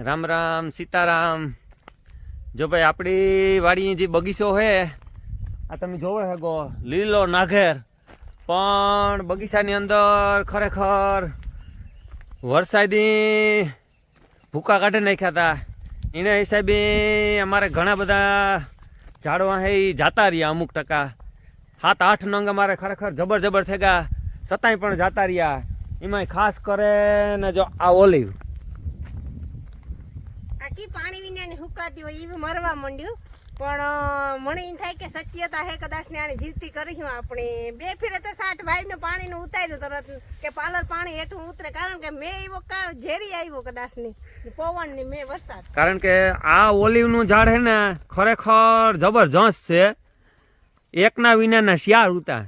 રામ રામ, સીતારામ. જો ભાઈ આપણી વાડીની જે બગીચો છે, આ તમે જોવો હે ગો લીલો નાઘેર. પણ બગીચાની અંદર ખરેખર વરસાદી ભૂકા કાઢી નાખ્યા હતા. એના હિસાબે અમારે ઘણા બધા ઝાડવા હે જાતા રહ્યા અમુક ટકા. સાત, આઠ નંગ અમારે ખરેખર જબર જબર થઈ ગયા છતાંય પણ જાતા રહ્યા. એમાંય ખાસ કરે ને જો આ ઓલિવ. આખી પાણી વિના હુકાતી હોય એવું મરવા માંડ્યું. પણ મને એમ થાય કે શક્યતા હે કદાચ ને આને જીવતી કરીશું આપણે. બે ફેરે તો સાઠ ભાઈ પાણીનું ઉતાર્યું તરત કે પાલર પાણી હેઠું ઉતરે. કારણ કે મેં એવો કા ઝેરી આવ્યો કદાચની. પવનની મેં વરસાદ. કારણ કે આ ઓલિવનું ઝાડ હે ને ખરેખર જબરજસ્ત છે. એકના વિનાના શિયાળ ઉતા.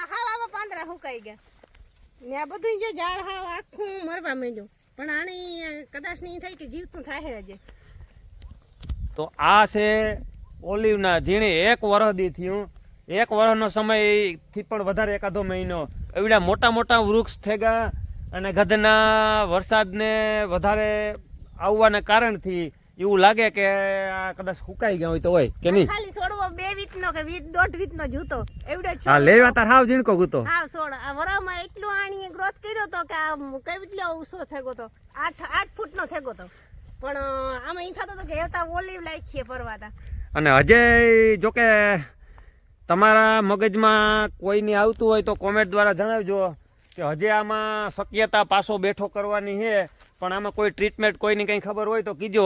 આ હા આવા પાંદડા હુકાઈ ગયા. ને આ બધું જો ઝાડ હાવ આખું મરવા માંડ્યું. પણ આની કદાચ નહીં થાય કે જીવતું થાય હજે. તો આ છે ઓલિવના ઝીણે એક વરસથી થયું. એક વર્ષનો સમયથી પણ વધારે એકાદો મહિનો. એવડા મોટા મોટા વૃક્ષ થઈ ગયા અને ગધના વરસાદને વધારે આવવાના કારણથી એવું લાગે કે આ કદાચ સુકાઈ ગયા હોય તો હોય કે નહીં? બે વીતનો કે વીત દોઢ વીતનો જૂતો. એવડો હા લેવા તાર હાવ ઝીણકો ગુતો. હા સોળ. આ વરામાં એટલું આણીએ ગ્રોથ કર્યો તો કે આ કેટલો ઊંચો થેગો તો? આઠ આઠ ફૂટનો થેગો તો. પણ આમાં ઈ થતો તો કે એવતા ઓલિવ લાખીએ પરવાતા અને હજે જોકે તમારા મગજમાં કોઈને આવતું હોય તો કોમેન્ટ દ્વારા જણાવજો કે હજે આમાં શક્યતા પાછો બેઠો કરવાની છે. પણ આમાં કોઈ ટ્રીટમેન્ટ કોઈની કંઈ ખબર હોય તો કીજો.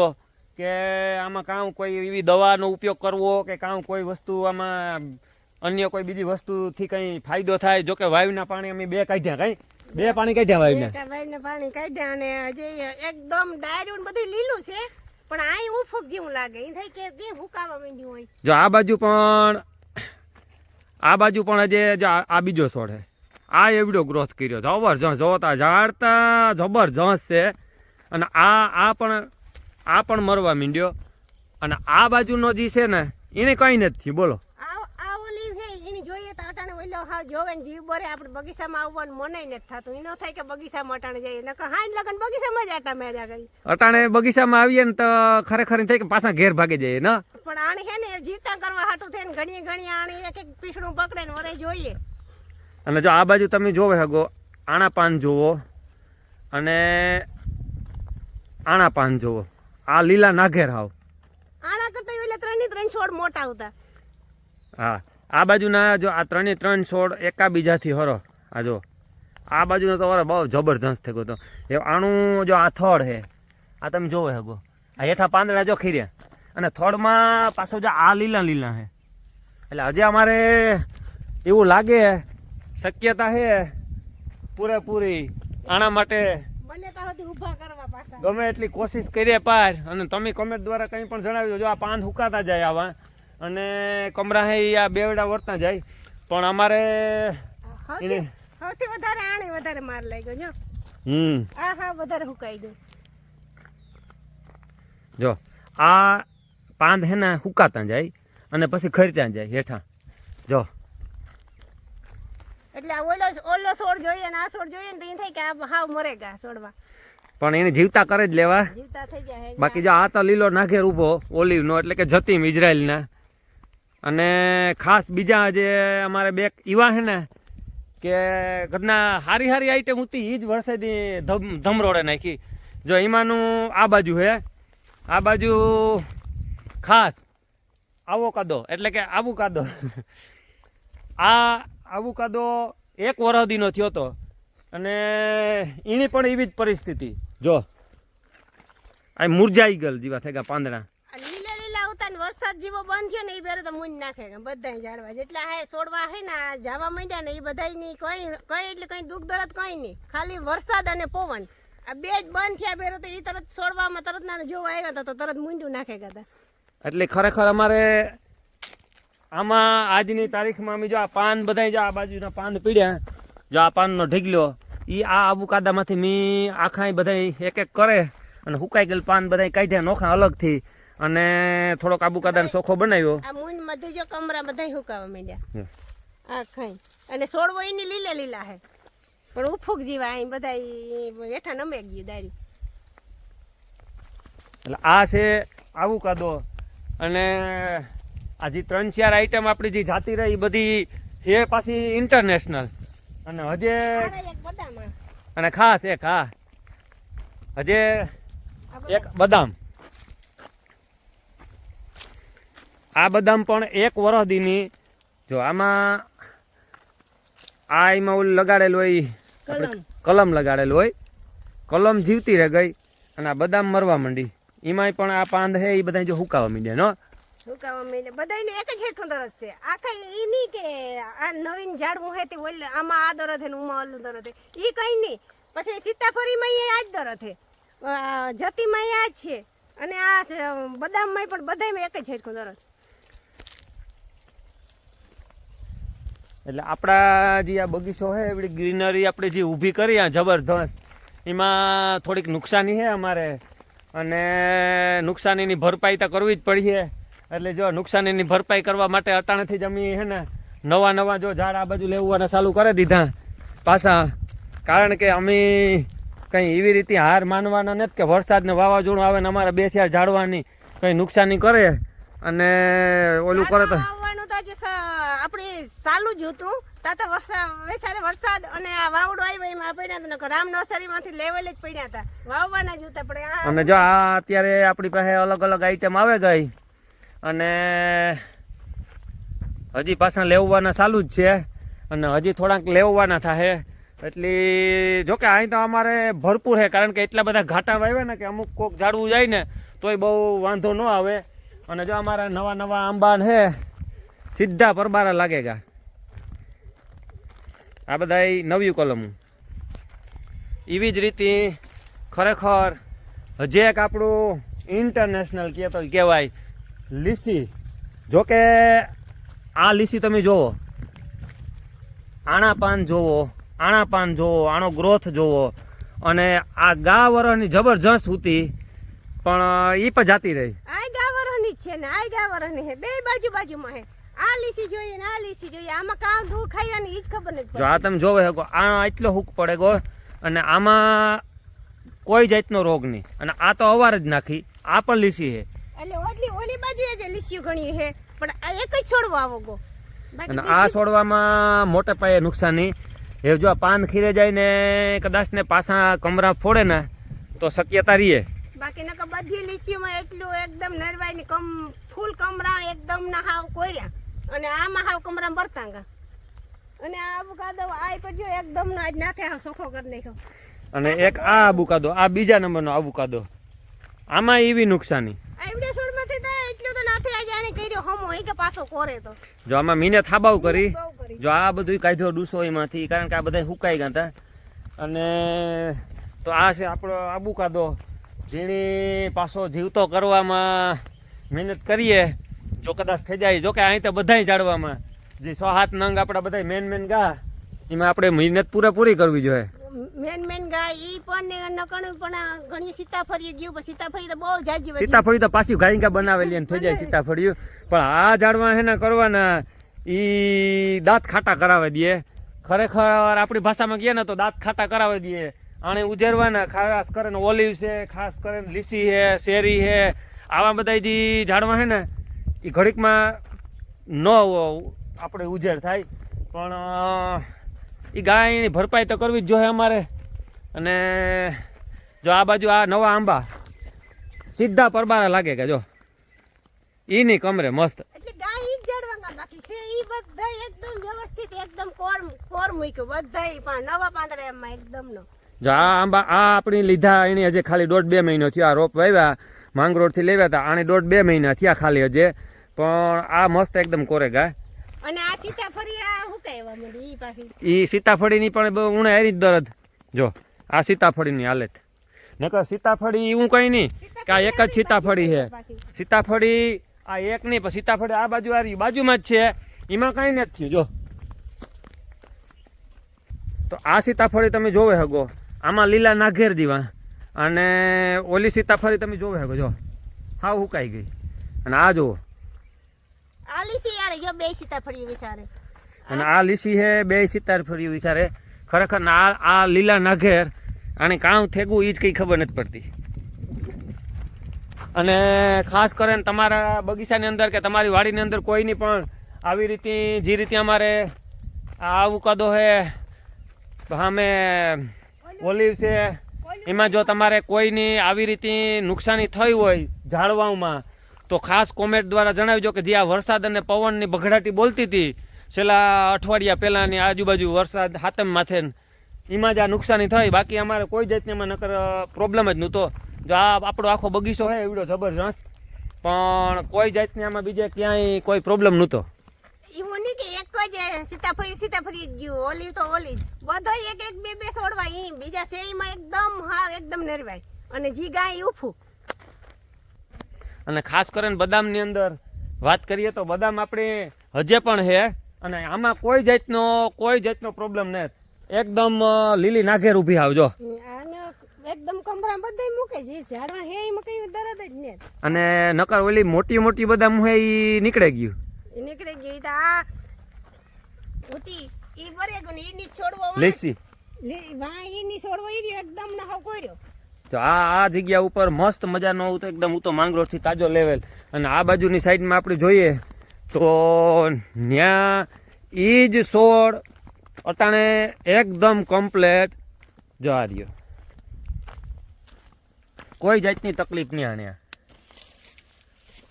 કે આમાં કાં કોઈ એવી દવાનો ઉપયોગ કરવો કે કાં કોઈ વસ્તુ આમાં અન્ય કોઈ બીજી વસ્તુથી કંઈ ફાયદો થાય? જોકે વાયુના પાણી અમે બે કાઢ્યા કંઈ? બે પાણી કાઢ્યા વાયુના? ભાઈને પાણી કાઢ્યા અને હજી એકદમ ડાયરું બધું લીલું છે પણ આ ઉફક જેવું લાગે. એ થાય કે કેમ હુકાવા માંડ્યું હોય. જો આ બાજુ પણ આ બાજુ પણ હજે જો આ આ બીજો છોડ છે. આ એવડો ગ્રોથ કર્યો જબરજસ્ત જોતા ઝાડતા જબરજસ્ત છે. અને આ આ પણ આ પણ મરવા માંડ્યો. અને આ બાજુનો જે છે ને એને કંઈ નથી થયું. બોલો. જોઈએ તો અટાણે ઓલો હા જોવે ને જીવ બરે આપણે બગીચામાં આવવાનું મનાય નથી થતું. એ ન થાય કે બગીચામાં અટાણે જઈએ નકર હાઈન લગન બગીચામાં જ આટા મેર્યા કરી. અટાણે બગીચામાં આવીએ ને તો ખરેખર થાય કે પાછા ઘેર ભાગી જઈએ ને? પણ આણે હે ને જીવતા કરવા હાટું થઈને ઘણી ઘણી આણે એક એક પીસડું પકડે ને વરે જોઈએ. અને જો આ બાજુ તમે જોવે હગો આણા પાન જુઓ. અને આણા પાન જુઓ. આ લીલા નાઘેર હાવ. આણા કરતા એટલે ત્રણ ત્રણ છોડ મોટા હતા હા આ બાજુના જો આ ત્રણે ત્રણ છોડ એકાબીજાથી હરો. આ જો આ બાજુનો તો વરો બહુ જબરજસ્ત થઈ ગયો તો. એ આણું જો આ થડ હે આ તમે જોવો હગો. આ હેઠા પાંદડા જો ખીર્યા. અને થડમાં પાછો જો આ લીલા લીલા છે એટલે હજી અમારે એવું લાગે શક્યતા છે પૂરેપૂરી આના માટે ગમે એટલી કોશિશ કરીએ પાર. અને તમે કમેન્ટ દ્વારા કંઈ પણ જણાવી જો આ પાન હુકાતા જાય આવા. અને કમરા હે આ બેવડા વર્તા જાય. પણ અમારે સૌથી વધારે આણે વધારે માર લાગ્યો જો. હમ. આ હા વધારે હુકાઈ ગયું. જો આ પાંદ હે ને હુકાતા જાય અને પછી ખરીતા જાય હેઠા. જો. એટલે આ ઓલો ઓલો છોડ જોઈએ ને આ છોડ જોઈએ ને તો એ થાય કે આ હાવ મરે ગયા છોડવા પણ એને જીવતા કરે જ લેવા. જીવતા થઈ ગયા બાકી જો આ તો લીલો નાઘેર ઊભો ઓલિવનો એટલે કે જતીમ ઇઝરાયલના. અને ખાસ બીજા જે અમારે બે ઈવા છે ને કે ઘરના હારી હારી આઈટમ હતી એ જ વરસાદી ધમ ધમરોડે નાખી. જો એમાંનું આ બાજુ હે આ બાજુ ખાસ આવો કાદો એટલે કે આબુ કાદો આ આબુ કાદો એક વરહદીનો થયો હતો અને એની પણ એવી જ પરિસ્થિતિ. જો. આ મુરઝાઈ ગયેલ જેવા થઈ ગયા પાંદડા. આ લીલા લીલા ઉતા ને વરસાદ જેવો બંધ થયો ને એ બેરો તો મૂન નાખે બધા ઝાડવા. જેટલા હે છોડવા હે ને આ જાવા માંડ્યા ને એ બધાયની કઈ કઈ એટલે કઈ દુઃખ દરદ કઈ નહીં ખાલી વરસાદ અને પવન. આ બે જ બંધ થયા બેરો તો એ તરત છોડવામાં તરત ના જોવા આવ્યા હતા તો તરત મૂંડું નાખે ગયા એટલે ખરેખર અમારે આમાં આજની તારીખમાં અમે જો આ પાન બધા જો આ બાજુના પાન પીડ્યા જો આ પાનનો ઢીગલો એ આ આબુકાદામાંથી મેં આખા બધા એક એક કરે અને હુકાઈ ગયેલ પાન બધા કાઢ્યા નોખા અલગથી. અને થોડોક આબુકાદાનો ચોખ્ખો બનાવ્યો. આ મૂન મધ્ય જો કમરા બધા હુકાવા માંડ્યા. આ ખાઈ અને છોડવો એની લીલા લીલા હે. પણ ઉફુક જીવા અહીં બધા ઈ હેઠા નમે ગયું દારી. એટલે આ છે આબુકાદો અને આ જે ત્રણ ચાર આઈટમ આપણી જે જાતી રહી બધી એ પાછી ઇન્ટરનેશનલ અને હજે અને ખાસ એક હા. હજે એક બદામ. આ બદામ પણ એક વરહદીની જો આમાં આ એમાં ઓલું લગાડેલું હોય કલમ. કલમ લગાડેલું હોય. કલમ જીવતી રહે ગઈ. અને આ બદામ મરવા માંડી. એમાંય પણ આ પાંદ હે એ બધા જો હુકાવા માંડ્યા નો? સુકાવા માંડે બધાયને એક જ હેઠું દરદ છે. આખા એ નહીં કે આ નવીન ઝાડવું હે તે ઓલે આમાં આ દરદ હે ને ઉમાં ઓલું દરદ હે. ઈ કઈ નહીં. પછી સીતાફળીમાં ઈ આ જ દરદ હે જતીમાં ઈ આ જ છે. અને આ બદામમાં પણ બધાયમાં એક જ હેઠું દરદ એટલે આપણા જે આ બગીચો છે એવડી ગ્રીનરી આપણે જે ઊભી કરી આ જબરદસ્ત એમાં થોડીક નુકસાની છે અમારે. અને નુકસાનીની ભરપાઈ તો કરવી જ પડીએ એટલે જો નુકસાનીની ભરપાઈ કરવા માટે અટાણેથી જ અમે છે ને નવા નવા જો ઝાડ આ બાજુ લેવાના ચાલુ કરી દીધા. પાછા કારણ કે અમે કંઈ એવી રીતે હાર માનવાના નથી કે વરસાદને વાવાઝોડું આવે ને અમારા બે ચાર ઝાડવાની કંઈ નુકસાની કરે. અને ઓલું કરે તો આપણે ચાલુ જ હતું. તાતા વરસાદ વૈસારે વરસાદ અને આ વાવડો આવ્યો એમાં પડ્યા હતા. રામ નર્સરીમાંથી લેવલ જ પડ્યા હતા. વાવવાના જ હતા પણ અને જો આ અત્યારે આપણી પાસે અલગ અલગ આઈટમ આવે ગઈ. અને હજી પાછા લેવવાના ચાલુ જ છે. અને હજી થોડાક લેવવાના થાય એટલે, જોકે અહીં તો અમારે ભરપૂર છે કારણ કે એટલા બધા ઘાટા વાવ્યા ને કે અમુક કોક ઝાડવું જાય ને, તોય બહુ વાંધો ન આવે. અને જો અમારા નવા નવા આંબા છે સીધા પરબારા લાગેગા આ બધા નવી કલમ. એવી જ રીતે ખરેખર હજી એક આપણું ઇન્ટરનેશનલ કહેવાય. લીસી. જોકે આ લીસી તમે જુઓ આણા પાન જોવો આણા પાન જોવો આનો ગ્રોથ જોવો. અને આ ગા વરસની જબરજસ્ત હતી પણ એ પણ જાતી રહી. આ ગાવરની જ છે ને આ ગા ગાવરની છે. બે બાજુ બાજુમાં હે આ લીસી જોઈએ ને આ લીસી જોઈએ. આમાં કામ દુઃખ ને ઈ જ ખબર નથી જો આ તમે જોવે હકો આ એટલો હુક પડે ગો. અને આમાં કોઈ જાતનો રોગ નહીં. અને આ તો અવાર જ નાખી. આ પણ લીસી છે. એટલે ઓલી ઓલી બાજુએ જે લીસ્યું ઘણી છે. પણ આ એક જ છોડવો આવો ગો. અને આ છોડવામાં મોટે પાયે નુકસાની. એ જો પાન ખીરે જાય ને કદાચ ને પાછા કમરા ફોડે ને તો શક્યતા રહીએ બાકી નકર બધી લીસીઓમાં એટલું એકદમ નરવાઈ કમ ફૂલ કમરા એકદમ ના હાવ કોર્યા અને આમાં હાવ કમરા બરતાંગા. અને આ અબુકાદો આ પર જો એકદમ ના આજ નાથે હાવ સોખો કરી નાખ્યો. અને એક આ આબુકાદો આ બીજા નંબરનો આબુકાદો આમાં એવી નુકસાની. આવડે તો એટલું તો નાથે આજે આને કર્યો હમો એ કે પાછો કોરે તો. જો આમાં મીને થાબાવ કરી. જો આ બધું કાઢ્યો ડૂસો એમાંથી કારણ કે આ બધા હુકાઈ ગયા હતા. અને તો આ છે આપણો આબુ કાદો જેની પાછો જીવતો કરવામાં મહેનત કરીએ જો કદાચ થઈ જાય. જો કે અહીં તો બધાય જાળવામાં જે સો હાથ નંગ આપણા બધા મેન મેન ગા એમાં આપણે મહેનત પૂરેપૂરી કરવી જોઈએ. મેન મેન ગાય ઈ પણ ને નકણ પણ ઘણી સીતાફળી ગયું પણ સીતાફળી તો બહુ જાજી સીતાફળી તો પાછી ગાયિકા બનાવેલી અને થઈ જાય સીતાફળી પણ આ ઝાડમાં હે ને કરવાના ઈ દાંત ખાટા કરાવી દે. ખરેખર આપણી ભાષામાં કહીએ ને તો દાંત ખાટા કરાવી દે. આને ઉજેરવાના ખાસ કરીને ઓલિવ છે ખાસ કરીને લીસી છે શેરી છે. આવા બધા જે ઝાડમાં છે ને એ ઘડીકમાં ન આપણે ઉજેર થાય. પણ એ ગાયની ભરપાઈ તો કરવી જ જોઈએ અમારે. અને જો આ બાજુ આ નવા આંબા સીધા પરબારા લાગે કે જો. ઈ ની કમરે મસ્ત. જ આ આંબા આ આપણી લીધા એની હજી ખાલી દોઢ બે મહિનો થયો. આ રોપ વાવ્યા માંગરોળથી લેવ્યા હતા આને દોઢ બે મહિના થયા ખાલી હજે. પણ આ મસ્ત એકદમ કોરે ગાય. અને આ સીતાફળી આ હુકાયવા માંડી ઈ પાછી? ઈ સીતાફળીની પણ બહુ ઉણે હારી જ દરદ. જો આ સીતાફળીની હાલત. નકર સીતાફળી એવું કંઈ નહીં કે આ એક જ સીતાફળી છે. સીતાફળી આ એક નહીં પણ સીતાફળી આ બાજુ આ બાજુમાં જ છે. એમાં કઈ નથી થયું જો. તો આ સીતાફળી તમે જોવે હગો. આમાં લીલા નાઘેર દીવા. અને ઓલી સીતાફળી તમે જોવે હગો જો. હાવ હુકાઈ ગઈ. અને આ જુઓ. આ લીસી યાર, જો બે વિચારે અને આ લીસી હે, બે સીતાફળી વિચારે ખરેખર આ આ લીલા નાઘેર, આને કાં થેગું એ જ કંઈ ખબર નથી પડતી. અને ખાસ કરીને તમારા બગીચાની અંદર કે તમારી વાડીની અંદર કોઈની પણ આવી રીતે જે રીતે અમારે આ કદો છે સામે ઓલિવ છે, એમાં જો તમારે કોઈની આવી રીતે નુકસાની થઈ હોય ઝાડવામાં તો ખાસ કોમેન્ટ દ્વારા જણાવજો કે જે આ વરસાદ અને પવનની બઘડાટી બોલતી હતી, છેલ્લા અઠવાડિયા પહેલાંની આજુબાજુ વરસાદ હાતમ માથે એમાં જ આ નુકસાની થઈ. બાકી અમારે કોઈ જાતની એમાં નકર પ્રોબ્લેમ જ નહોતો. જો આ આપણો આખો બગીચો હોય એવડો જબરજસ્ત. પણ કોઈ જાતની આમાં બીજે ક્યાંય કોઈ પ્રોબ્લેમ નહોતો. એવું નહીં કે એક જ સીતાફળી સીતાફળી જ ગયું. ઓલી તો ઓલી જ. એક એક બે બે છોડવા ઈ. બીજા શેરીમાં એકદમ હા એકદમ નરવાય. અને જી ગાય ઉફું અને ખાસ કરીને બદામની અંદર વાત કરીએ તો બદામ આપણે હજે પણ છે અને આમાં કોઈ જાતનો કોઈ જાતનો પ્રોબ્લેમ નથી. એકદમ લીલી નાઘેર ઊભી આવજો એકદમ કમરા બધાય મૂકે છે. ઝાડવા હે એમાં કઈ દરદ જ ને અને નકર ઓલી મોટી મોટી બદામ હોય એ નીકળે ગયું. એ નીકળી ગયું ઈ તો આ ઉતી ઈ બરે ગુની ને ઈની છોડવો લેસી. લે- વાં ઈની છોડવો ઈ એકદમ ન હાવ કોર્યો તો આ આ જગ્યા ઉપર મસ્ત મજાનો તો એકદમ હું તો માંગરોળથી તાજો લેવેલ. અને આ બાજુની સાઈડમાં આપણે જોઈએ તો ત્યાં એ જ છોડ અટાણે એકદમ કમ્પ્લેટ જવા રહ્યો કોઈ જાતની તકલીફ નહીં આણ્યા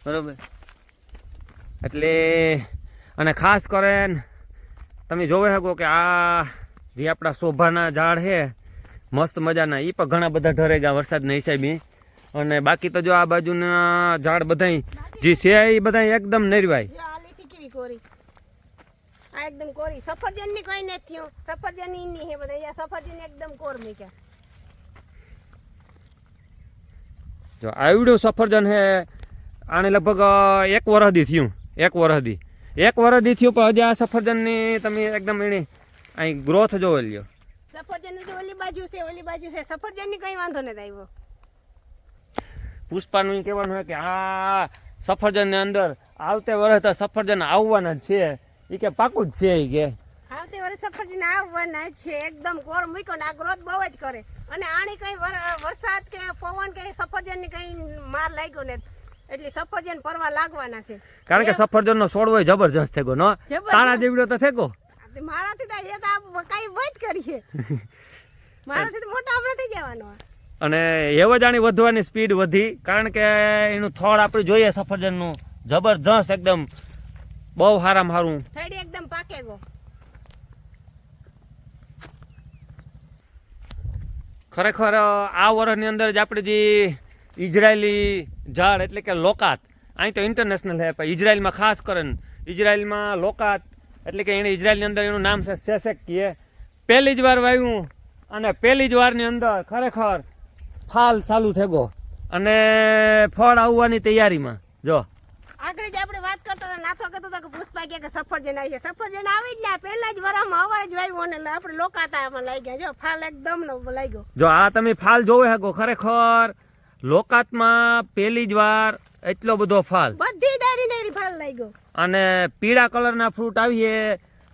બરોબર? એટલે અને ખાસ કરીને તમે જોવે શકો કે આ જે આપણા શોભાના ઝાડ છે મસ્ત મજાના. એ પણ ઘણા બધા ઢરે ગયા વરસાદના હિસાબે અને બાકી તો જો આ બાજુના ઝાડ બધાય જે છે એ બધા એકદમ નરવાય. આ કોરી? આ એકદમ કોરી. સફરજનની કઈ નથી થયું? સફરજનની ની હે બધા. સફરજન એકદમ કોર મૂક્યા. જો આવડ્યું સફરજન હે આને લગભગ એક વરહદી થયું. એક વરહદી. એક વરહદી થયું પણ હજી આ સફરજનની તમે એકદમ એની અહીં ગ્રોથ જોવા લ્યો. સફરજનની તો ઓલી બાજુ છે ઓલી બાજુ છે સફરજનની કઈ વાંધો નથી આવ્યો. પુષ્પાનું કહેવાનું હોય કે આ સફરજનની અંદર આવતે વર્ષ તો સફરજન આવવાના છે. એ કે પાકું જ છે એ કે. આવતી વર્ષે સફરજન આવવાના છે એકદમ કોર મૂક્યો ને આ ગ્રોથ બહુ જ કરે. અને આની કઈ વરસાદ કે પવન કે સફરજનની કઈ માર લાગ્યો ને એટલે સફરજન પરવા લાગવાના છે. કારણ કે સફરજનનો છોડવો હોય જબરજસ્ત થેગો નો? તારા જેવડો તો થેગો. મારાથી તો એ તો કઈ વધ કરીએ. મારાથી તો મોટા આપણે થઈ જવાનો અને એવો જ વધવાની સ્પીડ વધી કારણ કે એનું થળ આપણે જોઈએ સફરજનનું. જબરજસ્ત એકદમ બહુ સારામાં સારું થડી એકદમ પાકે ગો. ખરેખર આ વર્ષની અંદર જ આપણે જે ઇઝરાયેલી ઝાડ એટલે કે લોકાત અહીં તો ઇન્ટરનેશનલ હે પણ ઇઝરાયલમાં ખાસ કરીને ઇઝરાયલમાં લોકાત એટલે કે એણે ઇઝરાયલની અંદર એનું નામ છે સેસેક કીએ પહેલી જ વાર વાવ્યું અને પહેલી જ વારની અંદર ખરેખર ફાલ ચાલુ થઈ ગયો. અને ફળ આવવાની તૈયારીમાં. જો. આગળ જ આપણે વાત કરતા હતા નાથો કહેતો હતો કે પુષ્પા કે સફરજન આવી છે. સફરજન આવી જ ને પહેલા જ વરામાં અવાજ જ વાવ્યો અને આપણે લોકાતા એમાં લાગ્યા જો ફાલ એકદમ નો લાગ્યો. જો આ તમે ફાલ જોવે હકો. ખરેખર લોકાતમાં પહેલી જ વાર એટલો બધો ફાલ. બધી દારી દારી ફાલ લાગ્યો અને પીળા કલરના ફ્રૂટ આવીએ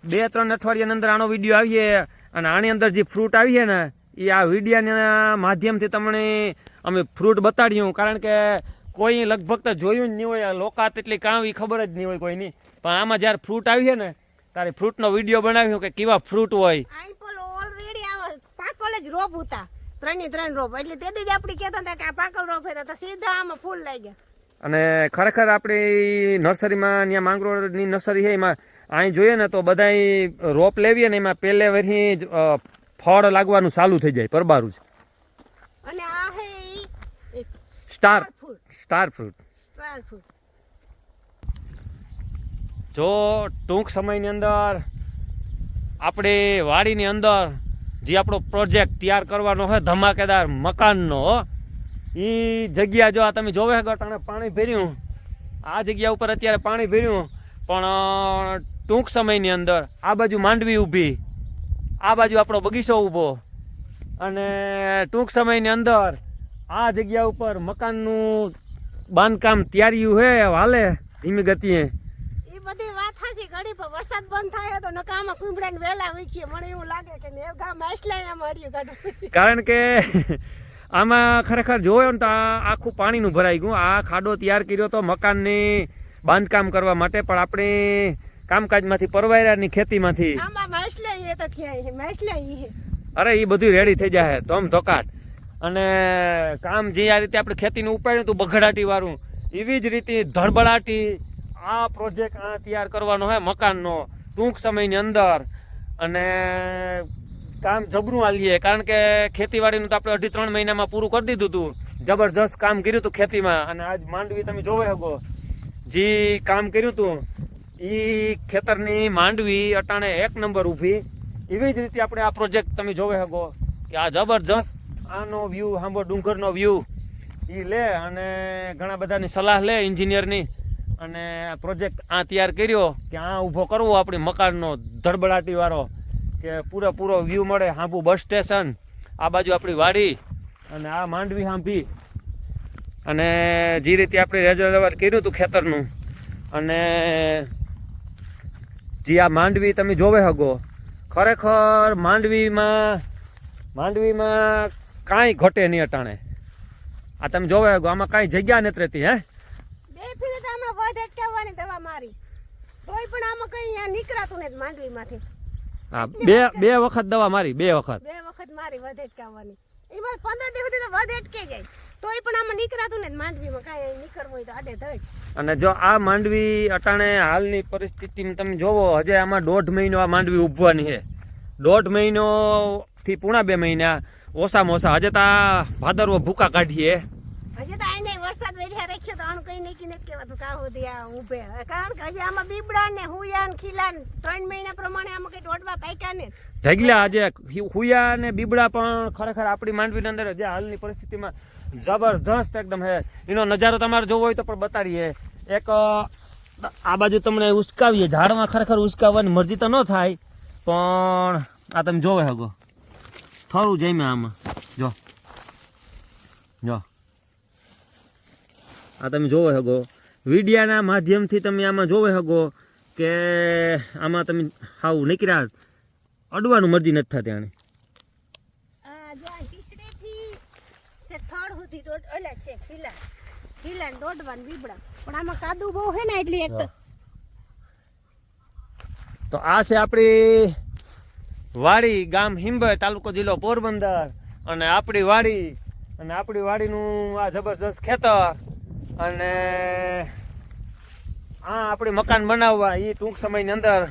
બે ત્રણ અઠવાડિયાની અંદર આનો વીડિયો આવીએ અને આની અંદર જે ફ્રૂટ આવીએ ને એ આ વિડીયાના માધ્યમથી તમને અમે ફ્રૂટ બતાડ્યું કારણ કે કોઈ લગભગ તો જોયું જ નહીં હોય લોકાત એટલી કામ એ ખબર જ નહીં હોય કોઈની. પણ આમાં જ્યારે ફ્રૂટ આવીએ ને ત્યારે ફ્રૂટનો વીડિયો બનાવ્યો કે કેવા ફ્રૂટ હોય. આઈપોલ પાકલ જ રોપ હતા. ત્રણે ત્રણ રોપ. એટલે તે જ આપણે કહેતા હતા કે આ પાકલ રોપ હતા. તો સીધા આમાં ફૂલ લાગ્યા. અને ખરેખર આપણી નર્સરીમાં ત્યાં માંગરોળની નર્સરી છે એમાં અહીં જોઈએ ને તો બધાય રોપ લેવીએ ને એમાં પહેલે વરથી જ ફળ લાગવાનું ચાલુ થઈ જાય પરબારું જ અને આ હે star star fruit. Star fruit. જો ટૂંક સમયની અંદર આપણે વાડીની અંદર જે આપણો પ્રોજેક્ટ તૈયાર કરવાનો હોય ધમાકેદાર મકાનનો એ જગ્યા જો આ તમે જોવે ગટાણે પાણી ભર્યું. આ જગ્યા ઉપર અત્યારે પાણી ભર્યું. પણ ટૂંક સમયની અંદર આ બાજુ માંડવી ઊભી. આ બાજુ આપણો બગીચો ઊભો. અને ટૂંક સમયની અંદર આ જગ્યા ઉપર મકાનનું બાંધકામ તૈયારીયું હે હાલે ધીમી ગતિએ. એ બધી વાત હાચી ઘડી પર વરસાદ બંધ થાય તો નકામાં કુંભડા ને વેલા વીખીએ. મને એવું લાગે કે ને ગામ આસલા આમાં કાઢું કારણ કે આમાં ખરેખર જોયો ને તો આ આખું પાણીનું ભરાઈ ગયું. આ ખાડો તૈયાર કર્યો તો મકાનની બાંધકામ કરવા માટે પણ આપણે કામકાજમાંથી પરવાયરાની ખેતીમાંથી અરે એ બધું રેડી થઈ જાય તમ ધોકાટ. અને કામ જે આ રીતે આપણે ખેતીનું ઉપાડ્યું હતું બઘડાટી વાળું એવી જ રીતે ધડબડાટી આ પ્રોજેક્ટ આ તૈયાર કરવાનો હે મકાનનો ટૂંક સમયની અંદર. અને કામ જબરું આલીએ કારણ કે ખેતીવાડીનું તો આપણે અઢી ત્રણ મહિનામાં પૂરું કરી દીધું હતું જબરજસ્ત કામ કર્યું હતું ખેતીમાં. અને આજ માંડવી તમે જોવે શકો જે કામ કર્યું હતું એ ખેતરની માંડવી અટાણે એક નંબર ઊભી. એવી જ રીતે આપણે આ પ્રોજેક્ટ તમે જોવે શકો કે આ જબરજસ્ત આનો વ્યૂ હાંભો ડુંગરનો વ્યૂ એ લે અને ઘણા બધાની સલાહ લે એન્જિનિયરની અને પ્રોજેક્ટ આ તૈયાર કર્યો કે આ ઊભો કરવો આપણી મકાનનો ધડબડાટી વાળો કે પૂરેપૂરો વ્યૂ મળે હાંભુ બસ સ્ટેશન, આ બાજુ આપણી વાડી અને આ માંડવી હાંભી. અને જે રીતે આપણે રેજરવાર કર્યું હતું ખેતરનું અને જે આ માંડવી તમે જોવે હગો, ખરેખર માંડવીમાં માંડવીમાં કાંઈ ઘટે નહીં અટાણે. આ તમે જોવે હગો, આમાં કાંઈ જગ્યા નથી રહેતી, હે? બે દવા મારી. તોય પણ આમાં કઈ નીકળાતું નથી માંડવીમાંથી. હા બે બે વખત દવા મારી બે વખત. બે વખત મારી વધ અટકાવવાની. એમાં પંદર દિવસ સુધી તો વધ અટકે જાય. તોય પણ આમાં નીકળાતું ને માંડવીમાં કાંઈ નીકળવું હોય તો આડે ધડ. અને જો આ માંડવી અટાણે હાલની પરિસ્થિતિમાં તમે જોવો હજે આમાં દોઢ મહિનો આ માંડવી ઉભવાની છે. દોઢ મહિનો થી પૂણા બે મહિના ઓછામાં ઓછા. હજે તો આ ભાદરવો ભૂકા કાઢીએ. હજે તો તો આનું કઈ નક્કી નથી કહેવાતું કાં સુધી આ ઊભે કારણ કે હજી આમાં બીબડા ને હુયા ને ખીલા ને ત્રણ મહિના પ્રમાણે આમાં કઈ દોડવા પાક્યા ને. ઢગલા આજે હુયા ને બીબડા પણ ખરેખર આપણી માંડવીની અંદર જે હાલની પરિસ્થિતિમાં જબરજસ્ત એકદમ હે. એનો નજારો તમારે જોવો હોય તો પણ બતાડીએ. એક આ બાજુ તમને ઉસકાવીએ. ઝાડમાં ખરેખર ઉસકાવવાની મરજી તો ન થાય, પણ આ તમે જોવે હગો. થોડું જઈમે આમાં. જો. જો. આ તમે જોવો હગો. વિડિયાના માધ્યમથી તમે આમાં જોવે હગો કે આમાં તમે હાવ નીકળ્યા. અડવાનું મરજી નથી થતી આને. તો આ છે આપણી વાડી ગામ હિંબર તાલુકો જિલ્લો પોરબંદર. અને આપણી વાડી અને આપણી વાડીનું આ જબરજસ્ત ખેતર. અને આ આપણે મકાન બનાવવા એ ટૂંક સમયની અંદર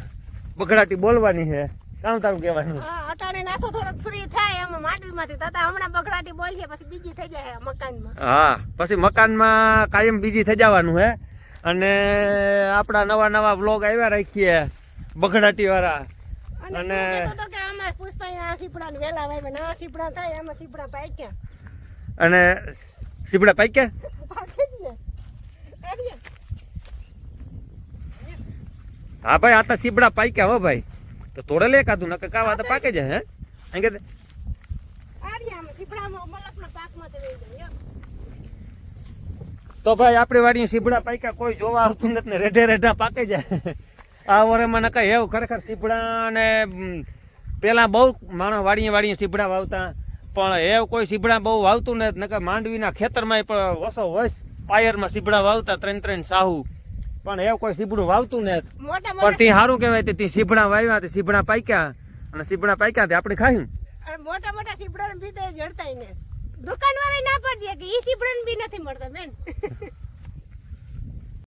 બગડાટી બોલવાની છે. કામ તારું કહેવાનું? હા અટાણે નાખો થોડોક ફ્રી થાય એમાં માંડવીમાંથી. તથા હમણાં બગડાટી બોલીએ પછી બીજી થઈ જાય મકાનમાં. હા પછી મકાનમાં કાયમ બીજી થઈ જવાનું હે. અને આપણા નવા નવા વ્લોગ આવ્યા રાખીએ બગડાટી વાળા અને અને- તું કે આમાં પુષ્પાઈ આ સીપડા વેલા વાવ્યા ના સીપડા થાય એમાં સીપડા પાક્યા. અને સીપડા પાક્યા હા, ભાઈ, આ તો સીબડા પાક્યા હો, ભાઈ. તો તોડે લે કાધું, નકર કાવા તો પાકે જાય હે? અહીં કે તો ભાઈ, આપણી વાડી સીબડા પાક્યા, કોઈ જોવા આવતું નથી ને, રેઢે રેઢા પાકે જાય આ વરેમાં નકા એવું ખરેખર સીબડા ને પેલા બહુ માણસ વાડીએ વાડીએ સીબડા વાવતા. પણ એ કોઈ સીબડા બહુ વાવતું નથી નકર માંડવીના ખેતરમાં પણ વસો વસ પાયરમાં સીબડા વાવતા ત્રણ ત્રણ સાહુ. પણ એ કોઈ સીબડું વાવતું નથી મોટા પણ તે સારું કહેવાય તે સીબડા વાવ્યા તે સીબડા પાક્યા અને સીબડા પાક્યા તે આપણે ખાયું. મોટા મોટા સીબડા ને બીજે જડતા ને. દુકાન વાળા ના પાડીએ કે ઈ સીબડા બી નથી મળતા બેન.